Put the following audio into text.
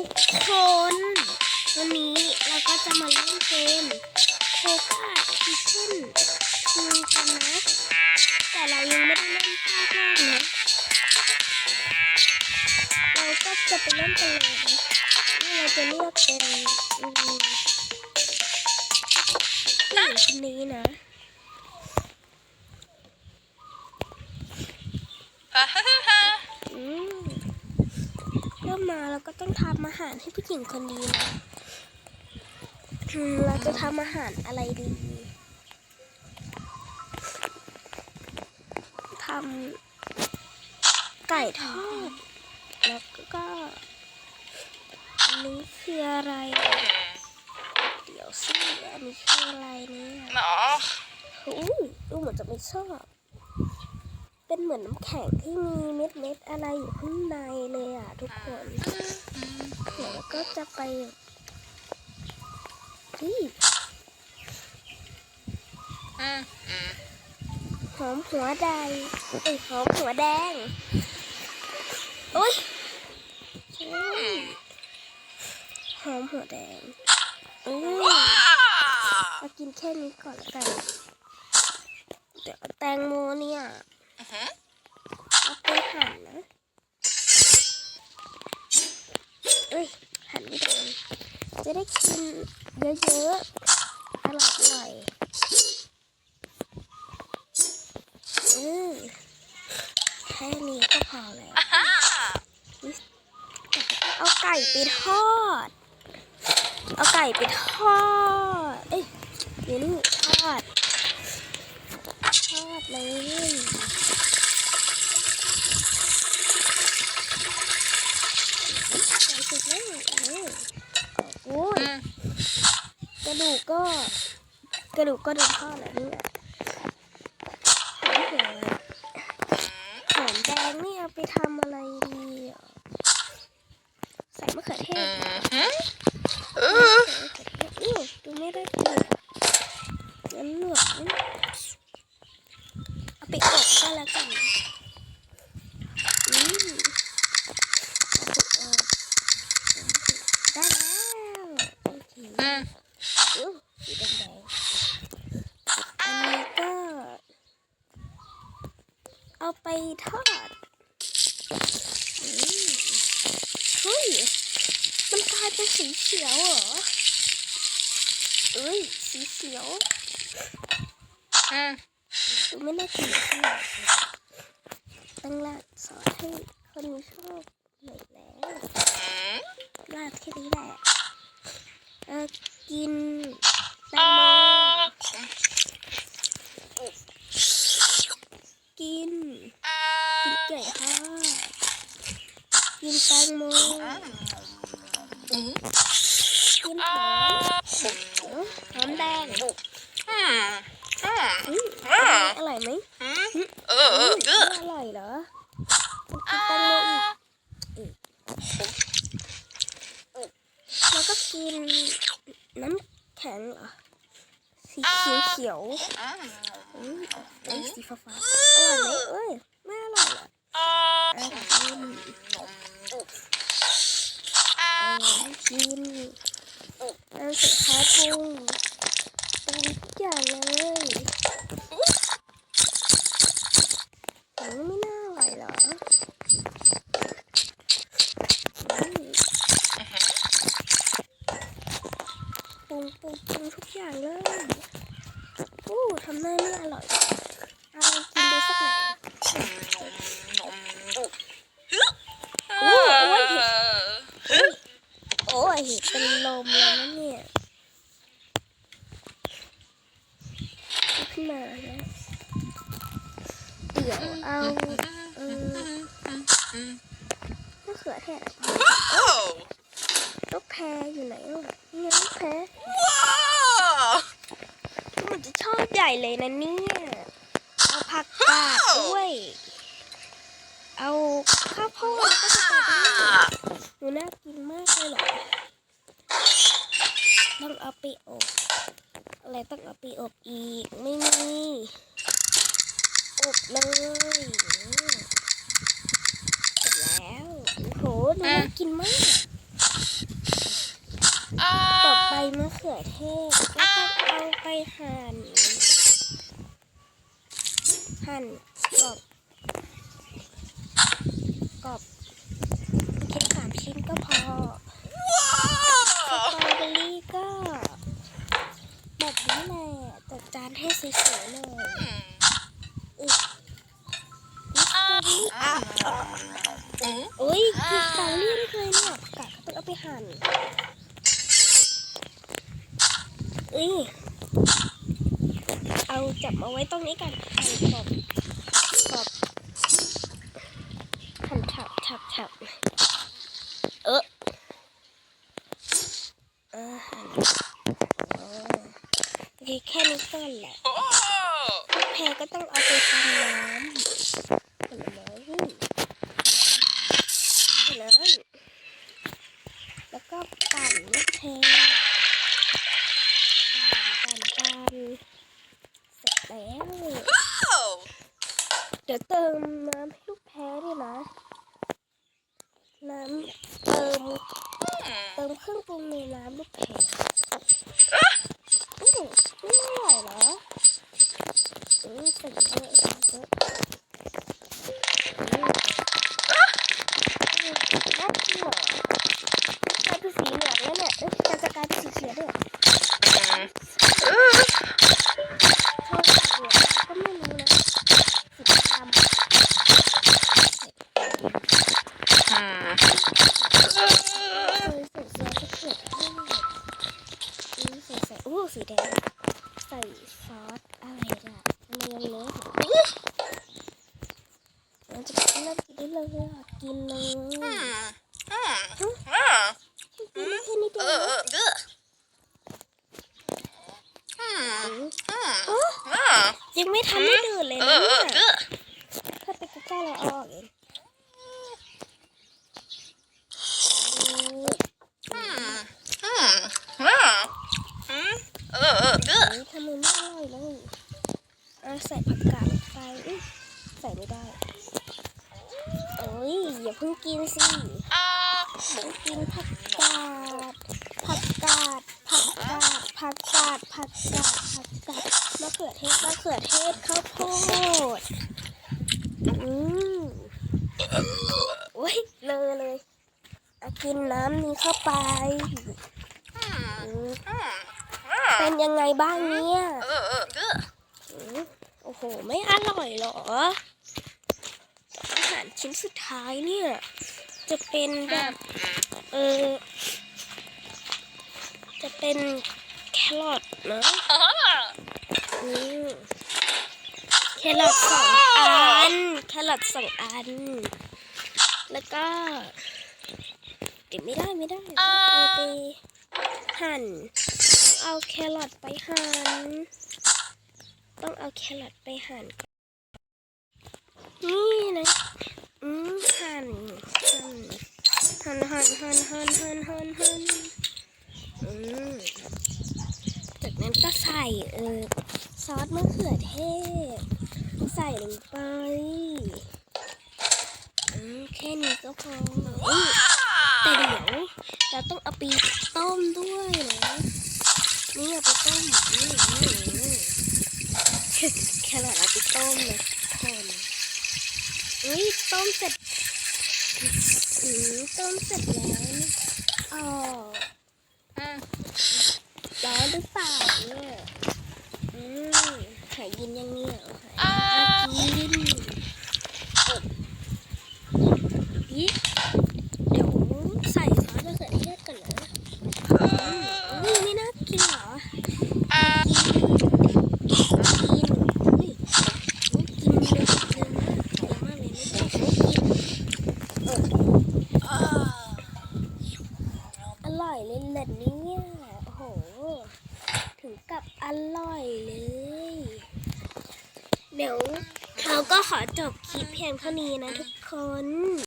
ทุกคนวันนี้เราก็จะมาเล่นเกมโคกาคิเช่นคิวกันนะ แต่เรายังไม่ได้เล่นภาคแรกนะ เราก็จะไปเล่นกันเลยนะนี่เราจะเลือกเป็นอืมผู้หญิงคนนี้นะ ฮ่าฮ่าฮ่า อืมเริ่ มมาเราก็ต้องทำอาหารให้ผู้หญิงคนนี้นะอืมเราจะทำอาหารอะไรดีทำไก่ทอด แล้วก็อันนี้คืออะไร เดี๋ยวสิอันนี้คืออะไรเนี่ยเนาะอู้ดูเหมือนจะไม่ชอบ เป็นเหมือนน้ำแข็งที่มีเม็ดเม็ดอะไรอยู่ข้างในเลยอะทุกคนเดี๋ยวก็จะไปที่อืมอืมหอมหัวใดเอ้หอมหัวแดงโอ้ยหอมหัวแดงอืมว้ามากินแค่นี้ก่อนแล้วกันเดี๋ยวแตงโมเนี่ย อื้อหือ เอาไป หันนะเอ้ยหันไม่โดนจะได้กินเยอะๆ อร่อยๆอืมแค่นี้ก็พอแล้วเอาไก่ไปทอด เอาไก่ไปทอด เอ้ยเดี๋ยวนี่ทอด ทอดเลยใส่สุดแล้วเออโอ้ย อืม กระดูกก็ กระดูกก็โดนทอดแล้วเนี่ยหอมเหี่ยวเลยหอมแดงนี่เอาไปทำอะไรดีอะใส่มะเขือเท อื ศ มหืมเออ อู้ดูไม่ได้กินงั้นเหลืองเอาไปอบก็แล้วกันอืมเอาไปอบได้แล้วโอเค อืม อู้สีแดงๆอันนี้ก็ เอาไปทอดอืมเฮ้ย มันกลายเป็นสีเขียวเหรอ เอ้ย สีเขียวอืมดูไม่น่ากินเท่าไหร่ตั้งราดซอนให้คนชอบหน่อยแล้วลาดแค่นี้แหละ เออกินแต อ่าง โมกิน อ่า กินไก่ทอดกินแตงโม อืม กินห อ่า อมหอมแดง อืมอืมอืมอร่อยไหมอืมเออเออเอออร่อยเหรอกิอ่านแตงโมอีกแล้วก็กินน้ำแข็งเหรอสีเขียวเขียวอืมๆอืมเอ้ยสีฟ้าฟ้าๆอร่อยไหมเอ้ยไม่อร่อยเหรออ่าอะกินอ่าเออกินอันสุดท้ายปรุงปรุงทุกอย่างเลยอืมไม่น่าอร่อยเหรออืม ปรุงปรุงปรุงทุกอย่างเลยอู้ทำหน้าไม่อร่อย เอากินดูสักหน่อยโอ้ยโอ้ยเป็นลมแล้วนะเนี่ยลุกขึ้นมานะเดี๋ยวเอาเออ มะเขือเทศอะโอ้ลูกแพรอยู่ไหนอะนี่ไงลูกแพรว้าวมันจะชอบใหญ่เลยนะเนี่ย เอาผักกาดด้วย เอาข้าวโพดแล้วก็สตรอเบอรี่หนูน่ากินมากเลยเหรอต้องเอาไปอบอะไรต้องเอาไปอบอีก ไม่มี อบเลยเสร็จ แล้วโอ้โหหนูน่ากินมากมะเขือเทศก็ต้องเอาไปหั่น หั่นกรอบกรอบแค่สามชิ้นก็พอสตรอเบอรี่ก็แบบนี้แหละจัดจานให้สวยๆเลย อุ๊ยนี่สตรอเบอรี่อุ้ยคือสตรอเบอรี่ไม่เคยเนี่ยกะต้องเอาไปหั่นอุ้ยเอาจับมาไว้ตรงนี้กันหั่นกรอบกรอบหั่นฉับฉับฉับเอออาหารอ๋อโอเคแค่นี้ก่อนแหละแพรก็ต้องเอาไปทำน้ำผลไม้ผลไม้แล้วก็ปั่นลูกแพรปั่นปั่นปั่นเสร็จแล้ว เดี๋ยวเติมน้ำให้ลูกแพ้ด้วยนะ น้ำเติม เติมเครื่องปรุงในน้ำลูกแพ้อืมไม่อร่อยเหรออืมใส่เยอะใส่เยอะอืมอืมน่ากินเหรอกลายเป็นสีเหลืองแล้วเนี่ยเอ๊ะจะจะกลายเป็นสีเขียวด้วยชอบสีเหลืองก็ไม่รู้นะสีดำเคยใส่เสื้อที่เขียวอืมใส่ใส่อู้สีแดง ใส่ซอสอะไรล่ะมายองเนสเหรอเราจะเริ่มกินได้เลยอะกินเลยกินได้แค่นี้เดี ยังไม่ทันได้ดื่มเลยนะเนี่ยถ้าไปใกล้ๆเราเอาออกเองทำไมไม่อร่อยเลยอะใส่ผักกาดไปใส่ไม่ได้โอ้ยอย่าเพิ่งกินสิต้องกินผักกาดผักกาดผักกาดผักกาดผั กกาดผักกาดมะเขือเทศมะเขือเทศข้าวโพดอืมโอ้ยเลอะเลยกินน้ำนี้เข้าไปเป็นยังไงบ้างเนี่ยอืมโอ้โห ไม่อร่อยหรอ อาหารชิ้นสุดท้ายเนี่ย จะเป็นแบบ เออ จะเป็นแครอท นะอืมแครอทสองอัน แครอทสองอัน แล้วก็เดี๋ยวไม่ได้ไม่ได้ต้องเอาไปหั่น เอาแครอทไปหั่น ต้องเอาแครอทไปหั่นก่อนนี่นะอืมหั่นหั่นหั่นหั่นหั่นหั่นหั่นหั่นหั่นอืม นั้นก็ใส่เออซอสมะเขือเทศ ใส่ลงไปอืมแค่นี้ก็พอแต่เดี๋ยวเราต้องเอาไปต้มด้วยนะนี่เอาไปต้มนี่นี่นี่แครอทเอาไปต้มเลยคนอุ้ยต้มเสร็จอืมต้มเสร็จแล้วนี่อ๋อร้อนหรือเปล่าเนี่ยอืม หายยินยังเนี่ยหายกินอบยี่เดี๋ยวใส่ซอสมะเขือเทศก่อนนะอุ้ยไม่น่ากินเหรอ กินอุ้ยกินเยอะเยอะมากเยอะมากเลยไม่ต้องกินเอออร่อยเลยแหละเนี่ยโอ้โห ถึงกับอร่อยเลย เดี๋ยวเราก็ขอจบ คลิปเพียงเท่านี้นะทุกคน